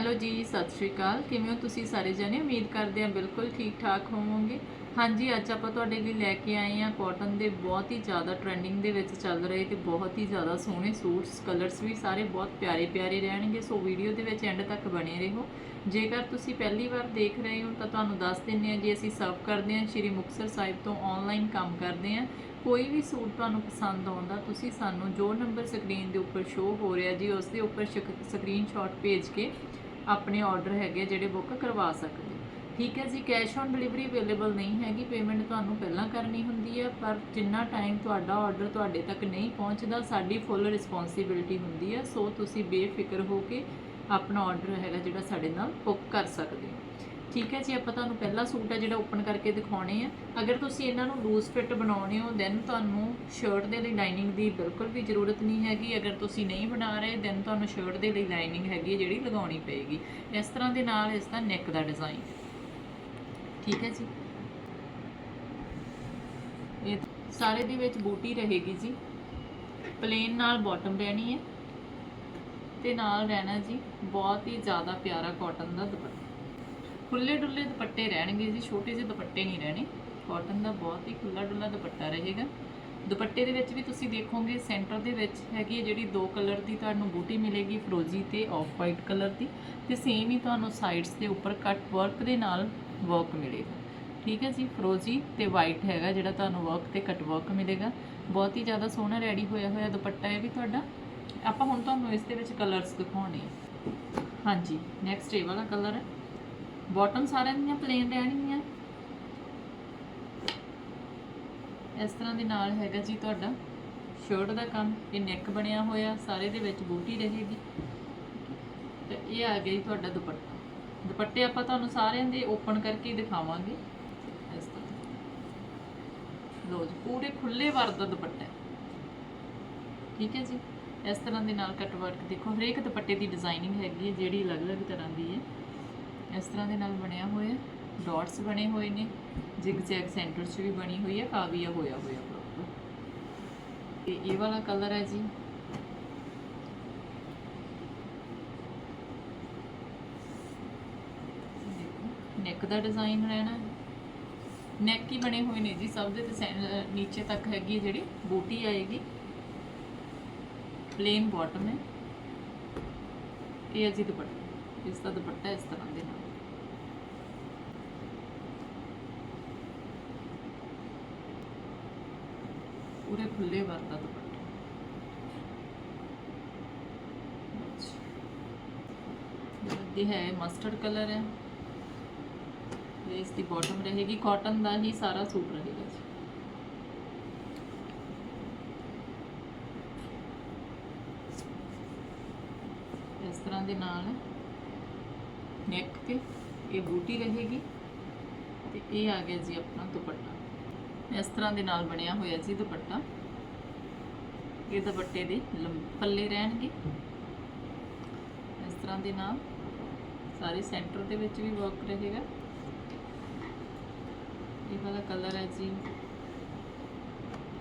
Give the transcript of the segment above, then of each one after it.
Hello ਜੀ, ਸਤਿ ਸ਼੍ਰੀ ਅਕਾਲ। ਕਿਵੇਂ ਹੋ ਤੁਸੀਂ ਸਾਰੇ ਜਣੇ? ਉਮੀਦ ਕਰਦੇ ਹਾਂ ਬਿਲਕੁਲ ਠੀਕ ਠਾਕ ਹੋਵੋਗੇ। ਹਾਂਜੀ, ਅੱਜ ਆਪਾਂ ਤੁਹਾਡੇ ਲਈ ਲੈ ਕੇ ਆਏ ਹਾਂ ਕਾਟਨ ਦੇ ਬਹੁਤ ਹੀ ਜ਼ਿਆਦਾ ਟ੍ਰੈਂਡਿੰਗ ਦੇ ਵਿੱਚ ਚੱਲ ਰਹੇ ਤੇ ਬਹੁਤ ਹੀ ਜ਼ਿਆਦਾ ਸੋਹਣੇ ਸੂਟਸ ਕਲਰਸ ਵੀ ਸਾਰੇ ਬਹੁਤ ਪਿਆਰੇ ਪਿਆਰੇ ਰਹਿਣਗੇ। ਸੋ ਵੀਡੀਓ ਦੇ ਵਿੱਚ ਐਂਡ ਤੱਕ ਬਣੇ ਰਹੋ। ਜੇਕਰ ਤੁਸੀਂ ਪਹਿਲੀ ਵਾਰ ਦੇਖ ਰਹੇ ਹੋ ਤਾਂ ਤੁਹਾਨੂੰ ਦੱਸ ਦਿੰਦੇ ਹਾਂ ਜੀ, ਅਸੀਂ ਸਰਵ ਕਰਦੇ ਹਾਂ ਸ਼੍ਰੀ ਮੁਕਤਸਰ ਸਾਹਿਬ ਤੋਂ ਆਨਲਾਈਨ ਕੰਮ ਕਰਦੇ ਹਾਂ। ਕੋਈ ਵੀ ਸੂਟ ਤੁਹਾਨੂੰ ਪਸੰਦ ਆਉਂਦਾ ਤੁਸੀਂ ਸਾਨੂੰ ਜੋ ਨੰਬਰ ਸਕਰੀਨ ਦੇ ਉੱਪਰ ਸ਼ੋ ਹੋ ਰਿਹਾ ਜੀ, ਉਸ ਦੇ ਉੱਪਰ ਸਕਰੀਨਸ਼ਾਟ ਭੇਜ ਕੇ ਆਪਣੇ ਆਰਡਰ ਹੈਗੇ ਜਿਹੜੇ ਬੁੱਕ ਕਰਵਾ ਸਕਦੇ। ਹੋ ਠੀਕ ਹੈ ਜੀ ਕੈਸ਼ ਔਨ ਡਿਲੀਵਰੀ ਅਵੇਲੇਬਲ ਨਹੀਂ ਹੈਗੀ ਪੇਮੈਂਟ ਤੁਹਾਨੂੰ ਪਹਿਲਾਂ ਕਰਨੀ ਹੁੰਦੀ ਹੈ, ਪਰ ਜਿੰਨਾ ਟਾਈਮ ਤੁਹਾਡਾ ਆਰਡਰ ਤੁਹਾਡੇ ਤੱਕ ਨਹੀਂ ਪਹੁੰਚਦਾ, ਸਾਡੀ ਫੁੱਲ ਰਿਸਪੌਂਸਿਬਿਲਟੀ ਹੁੰਦੀ ਹੈ। ਸੋ ਤੁਸੀਂ ਬੇਫਿਕਰ ਹੋ ਕੇ ਆਪਣਾ ਆਰਡਰ ਹੈਗਾ ਜਿਹੜਾ ਸਾਡੇ ਨਾਲ ਬੁੱਕ ਕਰ ਸਕਦੇ ਹੋ। ਠੀਕ ਹੈ ਜੀ, ਆਪਾਂ ਤੁਹਾਨੂੰ ਪਹਿਲਾ ਸੂਟ ਹੈ ਜਿਹੜਾ ਓਪਨ ਕਰਕੇ ਦਿਖਾਉਣੇ ਆ। ਅਗਰ ਤੁਸੀਂ ਇਹਨਾਂ ਨੂੰ ਲੂਜ਼ ਫਿੱਟ ਬਣਾਉਣੇ ਹੋ ਦੈਨ ਤੁਹਾਨੂੰ ਸ਼ਰਟ ਦੇ ਲਈ ਲਾਈਨਿੰਗ ਦੀ ਬਿਲਕੁਲ ਵੀ ਜ਼ਰੂਰਤ ਨਹੀਂ ਹੈਗੀ। ਅਗਰ ਤੁਸੀਂ ਨਹੀਂ ਬਣਾ ਰਹੇ ਦੈਨ ਤੁਹਾਨੂੰ ਸ਼ਰਟ ਦੇ ਲਈ ਲਾਈਨਿੰਗ ਹੈਗੀ ਹੈ ਜਿਹੜੀ ਲਗਾਉਣੀ ਪਏਗੀ। ਇਸ ਤਰ੍ਹਾਂ ਦੇ ਨਾਲ ਇਸ ਦਾ ਨੈਕ ਦਾ ਡਿਜ਼ਾਈਨ ਠੀਕ ਹੈ ਜੀ। ਇਹ ਸਾਰੇ ਦੇ ਵਿੱਚ ਬੂਟੀ ਰਹੇਗੀ ਜੀ। ਪਲੇਨ ਨਾਲ ਬਾਟਮ ਰਹਿਣੀ ਹੈ। ਤੇ ਨਾਲ ਰਹਿਣਾ ਜੀ ਬਹੁਤ ਹੀ ਜ਼ਿਆਦਾ ਪਿਆਰਾ ਕਾਟਨ ਦਾ ਦੁਪੱਟਾ। ਖੁੱਲੇ ਡੁੱਲੇ ਦੁਪੱਟੇ ਰਹਿਣਗੇ ਜੀ, ਛੋਟੇ ਜਿਹੇ ਦੁਪੱਟੇ ਨਹੀਂ ਰਹਿਣੇ। ਕਾਟਨ ਦਾ ਬਹੁਤ ਹੀ ਖੁੱਲਾ ਡੁੱਲਾ ਦੁਪੱਟਾ ਰਹੇਗਾ। ਦੁਪੱਟੇ ਦੇ ਵਿੱਚ ਵੀ ਤੁਸੀਂ ਦੇਖੋਗੇ ਸੈਂਟਰ ਦੇ ਵਿੱਚ ਹੈਗੀ ਹੈ ਜਿਹੜੀ ਦੋ ਕਲਰ ਦੀ ਤੁਹਾਨੂੰ ਬੂਟੀ ਮਿਲੇਗੀ ਫਰੋਜ਼ੀ ਤੇ ਆਫ ਵਾਈਟ ਕਲਰ ਦੀ। ਤੇ ਸੇਮ ਹੀ ਤੁਹਾਨੂੰ ਸਾਈਡਸ ਦੇ ਉੱਪਰ ਕੱਟ ਵਰਕ ਦੇ ਨਾਲ ਵਰਕ ਮਿਲੇਗਾ। ਠੀਕ ਹੈ ਜੀ ਫਰੋਜ਼ੀ ਤੇ ਵਾਈਟ ਹੈਗਾ ਜਿਹੜਾ ਤੁਹਾਨੂੰ ਵਰਕ ਤੇ ਕੱਟ ਵਰਕ ਮਿਲੇਗਾ। ਬਹੁਤ ਹੀ ਜ਼ਿਆਦਾ ਸੋਹਣਾ ਰੈਡੀ ਹੋਇਆ ਹੋਇਆ ਦੁਪੱਟਾ ਹੈ ਵੀ ਤੁਹਾਡਾ। ਆਪਾਂ ਹੁਣ ਤੁਹਾਨੂੰ ਇਸ ਦੇ ਵਿੱਚ ਕਲਰਸ ਦਿਖਾਉਣੇ ਆ। ਹਾਂਜੀ ਨੈਕਸਟ ਇਹ ਵਾਲਾ ਕਲਰ ਹੈ। ਬਾਟਮ ਸਾਰਿਆਂ ਦੀਆਂ ਪਲੇਨ ਰਹਿਣਗੀਆਂ। ਇਸ ਤਰ੍ਹਾਂ ਦੇ ਨਾਲ ਹੈਗਾ ਜੀ ਤੁਹਾਡਾ ਸ਼ਰਟ ਦਾ ਕੰਮ। ਇਹ ਨੈਕ ਬਣਿਆ ਹੋਇਆ, ਸਾਰੇ ਦੇ ਵਿੱਚ ਬੂਟੀ ਰਹੇਗੀ। ਤੇ ਇਹ ਆ ਗਈ ਤੁਹਾਡਾ ਦੁਪੱਟਾ। ਦੁਪੱਟੇ ਆਪਾਂ ਤੁਹਾਨੂੰ ਸਾਰਿਆਂ ਦੇ ਓਪਨ ਕਰਕੇ ਦਿਖਾਵਾਂਗੇ। ਇਸ ਤਰ੍ਹਾਂ। ਲੋ ਜੀ, ਪੂਰੇ ਖੁੱਲੇ ਵਰਗ ਦਾ ਦੁਪੱਟਾ ਠੀਕ ਹੈ ਜੀ? ਇਸ ਤਰ੍ਹਾਂ ਦੇ ਨਾਲ ਕੱਟ ਵਰਕ ਦੇਖੋ, ਹਰੇਕ ਦੁਪੱਟੇ ਦੀ ਡਿਜ਼ਾਈਨਿੰਗ ਹੈਗੀ ਹੈ, ਜਿਹੜੀ ਅਲੱਗ-ਅਲੱਗ ਤਰ੍ਹਾਂ ਦੀ ਹੈ। ਇਸ ਤਰ੍ਹਾਂ ਦੇ ਨਾਲ ਬਣਿਆ ਹੋਇਆ ਡਾਟਸ ਬਣੇ ਹੋਏ ਨੇ। ਜਿਗ ਜੈਗ ਸੈਂਟਰ 'ਚ ਵੀ ਬਣੀ ਹੋਈ ਹੈ। ਕਾਵੀਆ ਹੋਇਆ ਹੋਇਆ ਪ੍ਰੋਪਰ ਤੇ ਇਹ ਵਾਲਾ ਕਲਰ ਹੈ ਜੀ। ਨੈਕ ਦਾ ਡਿਜ਼ਾਈਨ ਰਹਿਣਾ ਨੈਕ ਹੀ ਬਣੇ ਹੋਏ ਨੇ ਜੀ ਸਭ ਦੇ ਤੇ ਨੀਚੇ ਤੱਕ ਹੈਗੀ ਹੈ ਜਿਹੜੀ ਬੂਟੀ ਆਏਗੀ। ਪਲੇਨ ਬਾਟਮ ਹੈ। ਇਹ ਹੈ ਜੀ ਦੁਪੱਟਾ। ਇਸ ਦਾ ਦੁਪੱਟਾ ਇਸ ਤਰ੍ਹਾਂ ਦੇ ਨਾਲ। ਪੂਰੇ ਖੁੱਲੇ ਵਰ ਦੁਪੱਟਾ। ਇਹ ਹੈ ਮਸਟਰਡ ਕਲਰ ਹੈ। ਇਸ ਦੀ ਬਾਟਮ ਰਹੇਗੀ। ਕਾਟਨ ਦਾ ਹੀ ਸਾਰਾ ਸੂਟ ਰਹੇਗਾ ਜੀ। ਇਸ ਤਰ੍ਹਾਂ ਦੇ ਨਾਲ ਨੈਕ ਤੇ ਇਹ ਬੂਟੀ ਰਹੇਗੀ। ਤੇ ਇਹ ਆ ਗਿਆ ਜੀ ਆਪਣਾ ਦੁਪੱਟਾ। ਇਸ ਤਰ੍ਹਾਂ ਦੇ ਨਾਲ ਬਣਿਆ ਹੋਇਆ ਜੀ ਦੁਪੱਟਾ। ਇਹ ਦੁਪੱਟੇ ਦੇ ਲੰਬ- ਪੱਲੇ ਰਹਿਣਗੇ। ਇਸ ਤਰ੍ਹਾਂ ਦੇ ਨਾਲ ਸਾਰੇ ਸੈਂਟਰ ਦੇ ਵਿੱਚ ਵੀ ਵਰਕ ਰਹੇਗਾ। ਇਹ ਵਾਲਾ ਕਲਰ ਹੈ ਜੀ।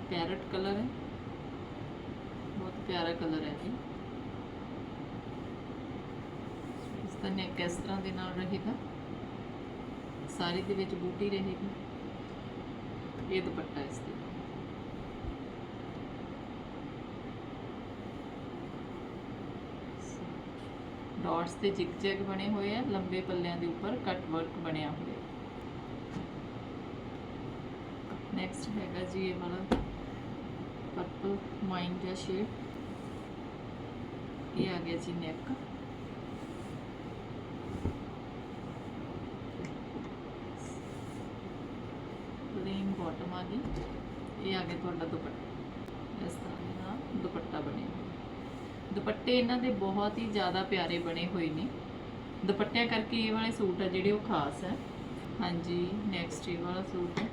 ਪੈਰਟ ਕਲਰ ਹੈ। ਬਹੁਤ ਪਿਆਰਾ ਕਲਰ ਹੈ ਜੀ। ਇਸ ਦਾ ਨੈਕ ਇਸ ਤਰ੍ਹਾਂ ਦੇ ਨਾਲ ਰਹੇਗਾ। ਸਾਰੀ ਦੇ ਵਿੱਚ ਬੂਟੀ ਰਹੇਗੀ। ਇਹ ਦੁਪੱਟਾ ਇਸ ਦੇ ਡਾਟਸ ਤੇ ਜਿਗ ਜੈਗ ਬਣੇ ਹੋਏ ਆ, ਲੰਬੇ ਪੱਲਿਆਂ ਦੇ ਉੱਪਰ ਕਟ ਵਰਕ ਬਣਿਆ ਹੋਇਆ। ਨੈਕਸਟ ਹੈਗਾ ਜੀ ਇਹ ਵਾਲਾ ਪਰਪਲ ਮਾਈਨ ਦਾ ਸ਼ੇਡ ਇਹ ਆ ਗਿਆ ਜੀ ਨੈਕ ਪਲੇਨ ਬਾਟਮ ਆ ਗਈ। ਇਹ ਆ ਗਿਆ ਤੁਹਾਡਾ ਦੁਪੱਟਾ। ਇਸ ਤਰ੍ਹਾਂ ਦੇ ਨਾਲ ਦੁਪੱਟਾ ਬਣਿਆ ਹੋਇਆ ਦੁਪੱਟੇ ਇਹਨਾਂ ਦੇ ਬਹੁਤ ਹੀ ਜ਼ਿਆਦਾ ਪਿਆਰੇ ਬਣੇ ਹੋਏ ਨੇ। ਦੁਪੱਟਿਆਂ ਕਰਕੇ ਇਹ ਵਾਲੇ ਸੂਟ ਆ ਜਿਹੜੇ ਉਹ ਖਾਸ ਹੈ ਹਾਂਜੀ ਨੈਕਸਟ ਇਹ ਵਾਲਾ ਸੂਟ ਹੈ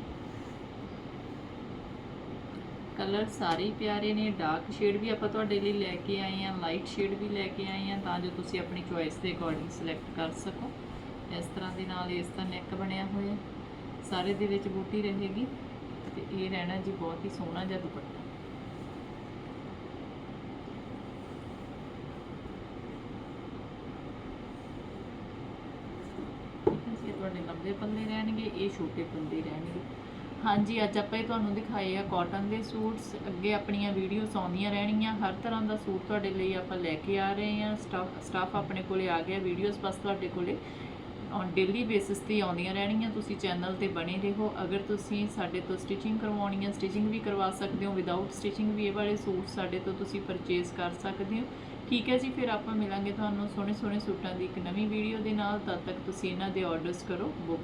ਕਲਰ ਸਾਰੇ ਪਿਆਰੇ ਨੇ। ਡਾਰਕ ਸ਼ੇਡ ਵੀ ਆਪਾਂ ਤੁਹਾਡੇ ਲਈ ਲੈ ਕੇ ਆਏ ਆ ਲਾਈਟ ਸ਼ੇਡ ਵੀ ਲੈ ਕੇ ਆਏ ਆ ਤਾਂ ਜੋ ਤੁਸੀਂ ਆਪਣੀ ਚੋਇਸ ਦੇ ਅਕੋਰਡਿੰਗ ਸਿਲੈਕਟ ਕਰ ਸਕੋ। ਇਸ ਤਰ੍ਹਾਂ ਦੇ ਨਾਲ ਇਸ ਦਾ ਨੈਕ ਬਣਿਆ ਹੋਇਆ। ਸਾਰੇ ਦੇ ਵਿੱਚ ਬੂਟੀ ਰਹੇਗੀ। ਤੇ ਇਹ ਰਹਿਣਾ ਜੀ ਬਹੁਤ ਹੀ ਸੋਹਣਾ ਜਿਹਾ ਦੁਪੱਟਾ। ਇਹ ਤੁਹਾਡੇ ਲੰਬੇ ਪੱਲੇ ਰਹਿਣਗੇ, ਇਹ ਛੋਟੇ ਪੱਲੇ ਰਹਿਣਗੇ। ਹਾਂਜੀ, ਅੱਜ ਆਪਾਂ ਇਹ ਤੁਹਾਨੂੰ ਦਿਖਾਏ ਆ ਕਾਟਨ ਦੇ ਸੂਟਸ। ਅੱਗੇ ਆਪਣੀਆਂ ਵੀਡੀਓਸ ਆਉਂਦੀਆਂ ਰਹਿਣਗੀਆਂ ਹਰ ਤਰ੍ਹਾਂ ਦਾ ਸੂਟ ਤੁਹਾਡੇ ਲਈ ਆਪਾਂ ਲੈ ਕੇ ਆ ਰਹੇ ਹਾਂ। ਸਟਾਫ ਆਪਣੇ ਕੋਲੇ ਆ ਗਿਆ। ਵੀਡੀਓਜ਼ ਬਸ ਤੁਹਾਡੇ ਕੋਲੇ। ਔਨ ਡੇਲੀ ਬੇਸਿਸ ਤੇ ਆਉਂਦੀਆਂ ਰਹਿਣਗੀਆਂ, ਤੁਸੀਂ ਚੈਨਲ ਤੇ ਬਣੇ ਰਹੋ। ਅਗਰ ਤੁਸੀਂ ਸਾਡੇ ਤੋਂ ਸਟਿਚਿੰਗ ਕਰਵਾਉਣੀ ਹੈ ਸਟਿਚਿੰਗ ਵੀ ਕਰਵਾ ਸਕਦੇ ਹੋ ਵਿਦਆਊਟ ਸਟਿਚਿੰਗ ਵੀ ਇਹ ਵਾਲੇ ਸੂਟ ਸਾਡੇ ਤੋਂ ਤੁਸੀਂ ਪਰਚੇਸ ਕਰ ਸਕਦੇ ਹੋ। ਠੀਕ ਹੈ ਜੀ, ਫਿਰ ਆਪਾਂ ਮਿਲਾਂਗੇ ਤੁਹਾਨੂੰ ਸੋਹਣੇ ਸੋਹਣੇ ਸੂਟਾਂ ਦੀ ਇੱਕ ਨਵੀਂ ਵੀਡੀਓ ਦੇ ਨਾਲ, ਤਦ ਤੱਕ ਤੁਸੀਂ ਇਹਨਾਂ ਦੇ ਆਰਡਰਸ ਕਰੋ ਬੁੱਕ